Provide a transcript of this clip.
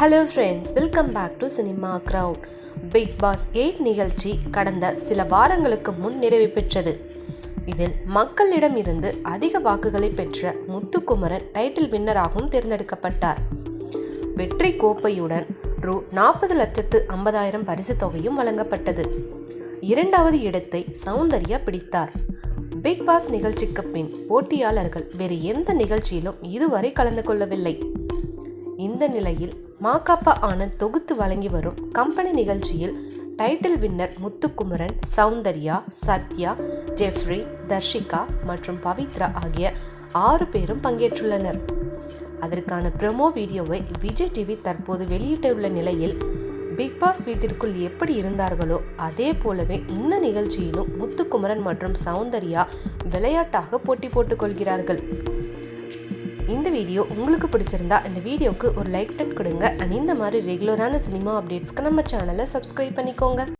Hello friends welcome back to cinema crowd Bigg Boss eight நிகழ்ச்சி கடந்த சில வாரங்களுக்கு முன் நிறைவு பெற்றது. இதில் மக்களிடம் இருந்து அதிக வாக்குகளை பெற்ற முத்துக்குமரன் டைட்டில் வின்னராகவும் தேர்ந்தெடுக்கப்பட்டார். வெற்றி கோப்பையுடன் ரூ நாற்பது லட்சத்து ஐம்பதாயிரம் பரிசு தொகையும் வழங்கப்பட்டது. இரண்டாவது இடத்தை சௌந்தர்யா பிடித்தார். பிக் பாஸ் நிகழ்ச்சிக்கு பின் போட்டியாளர்கள் வேறு எந்த நிகழ்ச்சியிலும் இதுவரை கலந்து கொள்ளவில்லை. இந்த நிலையில் மாகாப்பா ஆனந்த் தொகுத்து வழங்கி வரும் கம்பெனி நிகழ்ச்சியில் title winner Muthukumaran Soundarya Sathya Jeffrey Dharshika மற்றும் பவித்ரா ஆகிய ஆறு பேரும் பங்கேற்றுள்ளனர். அதற்கான ப்ரமோ வீடியோவை விஜய் டிவி தற்போது வெளியிட்டுள்ள நிலையில் பிக் பாஸ் வீட்டிற்குள் எப்படி இருந்தார்களோ அதே போலவே இந்த நிகழ்ச்சியிலும் முத்துக்குமரன் மற்றும் சௌந்தர்யா விளையாட்டாக போட்டி போட்டுக்கொள்கிறார்கள் இந்த வீடியோ உங்களுக்கு பிடிச்சிருந்தா இந்த வீடியோவுக்கு ஒரு லைக் டன் கொடுங்க. அண்ட் இந்த மாதிரி ரெகுலரான சினிமா அப்டேட்ஸ்க்கு நம்ம சேனலை சப்ஸ்கிரைப் பண்ணிக்கோங்க.